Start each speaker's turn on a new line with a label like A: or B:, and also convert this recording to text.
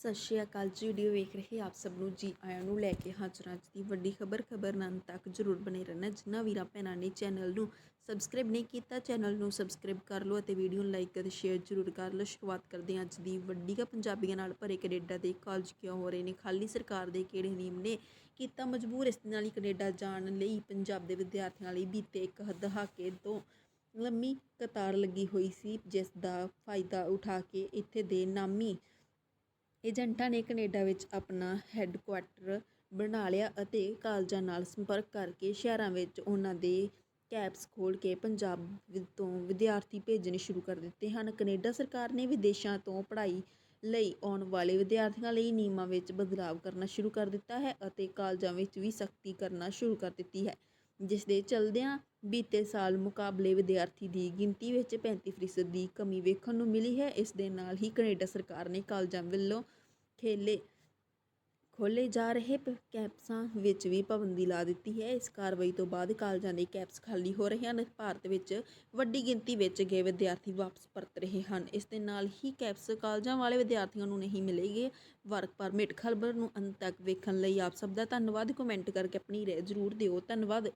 A: ਸਤਿ ਸ਼੍ਰੀ ਅਕਾਲ ਜੀ ਵੀਡੀਓ ਵੇਖ ਰਹੇ ਆਪ ਸਭ ਨੂੰ। ਜੀ ਆਇਆਂ ਨੂੰ ਲੈ ਕੇ ਹਾਜ਼ਰ ਹਾਂ ਅੱਜ ਦੀ ਵੱਡੀ ਖਬਰ। ਖਬਰ ਨਾਲ ਤੱਕ ਜਰੂਰ ਬਣੇ ਰਹਿਣਾ। ਜਿਨ੍ਹਾਂ ਵੀਰਾਂ ਭੈਣਾਂ ਨੇ ਚੈਨਲ ਨੂੰ ਸਬਸਕ੍ਰਾਈਬ ਨਹੀਂ ਕੀਤਾ ਚੈਨਲ ਨੂੰ ਸਬਸਕ੍ਰਾਈਬ ਕਰ ਲਓ ਅਤੇ ਵੀਡੀਓ ਨੂੰ ਲਾਈਕ ਅਤੇ ਸ਼ੇਅਰ ਜਰੂਰ ਕਰ ਲਓ। ਸ਼ੁਰੂਆਤ ਕਰਦੇ ਹਾਂ ਅੱਜ ਦੀ ਵੱਡੀ ਕ ਪੰਜਾਬੀਆਂ ਨਾਲ। ਭਰੇ ਕੈਨੇਡਾ ਦੇ ਕਾਲਜ ਕਿਉਂ ਹੋ ਰਹੇ ਨੇ? ਖਾਲੀ ਸਰਕਾਰ ਦੇ ਕਿਹੜੇ ਨਿਯਮ ਨੇ? ਕੀਤਾ ਮਜਬੂਰ, ਇਸ ਦੇ ਨਾਲ ਹੀ ਕੈਨੇਡਾ ਜਾਣ ਲਈ ਪੰਜਾਬ ਦੇ ਵਿਦਿਆਰਥੀਆਂ ਲਈ ਬੀਤੇ ਇੱਕ ਦਹਾਕੇ ਤੋਂ ਲੰਮੀ ਕਤਾਰ ਲੱਗੀ ਹੋਈ ਸੀ, ਜਿਸ ਦਾ ਫਾਇਦਾ ਉਠਾ ਕੇ ਇੱਥੇ ਦੇ ਨਾਮੀ ਏਜੰਟਾਂ ਨੇ ਕੈਨੇਡਾ ਵਿੱਚ ਆਪਣਾ ਹੈੱਡਕੁਆਰਟਰ ਬਣਾ ਲਿਆ ਅਤੇ ਕਾਲਜਾਂ ਨਾਲ ਸੰਪਰਕ ਕਰਕੇ ਸ਼ਹਿਰਾਂ ਵਿੱਚ ਉਹਨਾਂ ਦੇ ਕੈਂਪਸ ਖੋਲ੍ਹ ਕੇ ਪੰਜਾਬ ਵਿ- ਤੋਂ ਵਿਦਿਆਰਥੀ ਭੇਜਣੇ ਸ਼ੁਰੂ ਕਰ ਦਿੱਤੇ ਹਨ। ਕੈਨੇਡਾ ਸਰਕਾਰ ਨੇ ਵਿਦੇਸ਼ਾਂ ਤੋਂ ਪੜ੍ਹਾਈ ਲਈ ਆਉਣ ਵਾਲੇ ਵਿਦਿਆਰਥੀਆਂ ਲਈ ਨਿਯਮਾਂ ਵਿੱਚ ਬਦਲਾਵ ਕਰਨਾ ਸ਼ੁਰੂ ਕਰ ਦਿੱਤਾ ਹੈ ਅਤੇ ਕਾਲਜਾਂ ਵਿੱਚ ਵੀ ਸਖਤੀ ਕਰਨਾ ਸ਼ੁਰੂ ਕਰ ਦਿੱਤੀ ਹੈ। ਜਿਸ ਦੇ ਚਲਦਿਆਂ ਬੀਤੇ ਸਾਲ ਮੁਕਾਬਲੇ ਵਿਦਿਆਰਥੀ ਦੀ ਗਿਣਤੀ ਵਿੱਚ 35% ਦੀ ਕਮੀ ਵੇਖਣ ਨੂੰ ਮਿਲੀ ਹੈ। ਇਸ ਦੇ ਨਾਲ ਹੀ ਕੈਨੇਡਾ ਸਰਕਾਰ ਨੇ ਕਾਲਜਾਂ ਵੱਲੋਂ ਖੇਲੇ, ਖੋਲ੍ਹੇ ਜਾ ਰਹੇ ਪ- ਕੈਂਪਸਾਂ ਵਿੱਚ ਵੀ ਪਾਬੰਦੀ ਲਾ ਦਿੱਤੀ ਹੈ। ਇਸ ਕਾਰਵਾਈ ਤੋਂ ਬਾਅਦ ਕਾਲਜਾਂ ਦੇ ਕੈਂਪਸ ਖਾਲੀ ਹੋ ਰਹੇ ਹਨ। ਭਾਰਤ ਵਿੱਚ ਵੱਡੀ ਗਿਣਤੀ ਵਿੱਚ ਗਏ ਵਿਦਿਆਰਥੀ ਵਾਪਸ ਪਰਤ ਰਹੇ ਹਨ। ਇਸ ਦੇ ਨਾਲ ਹੀ ਕੈਂਪਸ ਕਾਲਜਾਂ ਵਾਲੇ ਵਿਦਿਆਰਥੀਆਂ ਨੂੰ ਨਹੀਂ ਮਿਲੇਗੇ। ਵਰਕ ਪਰਮਿਟ ਖਬਰ ਨੂੰ ਅੰਤ ਤੱਕ ਵੇਖਣ ਲਈ ਆਪ ਸਭ ਦਾ ਧੰਨਵਾਦ। ਕਮੈਂਟ ਕਰਕੇ ਆਪਣੀ ਰਾਏ ਜ਼ਰੂਰ ਦਿਓ। ਧੰਨਵਾਦ।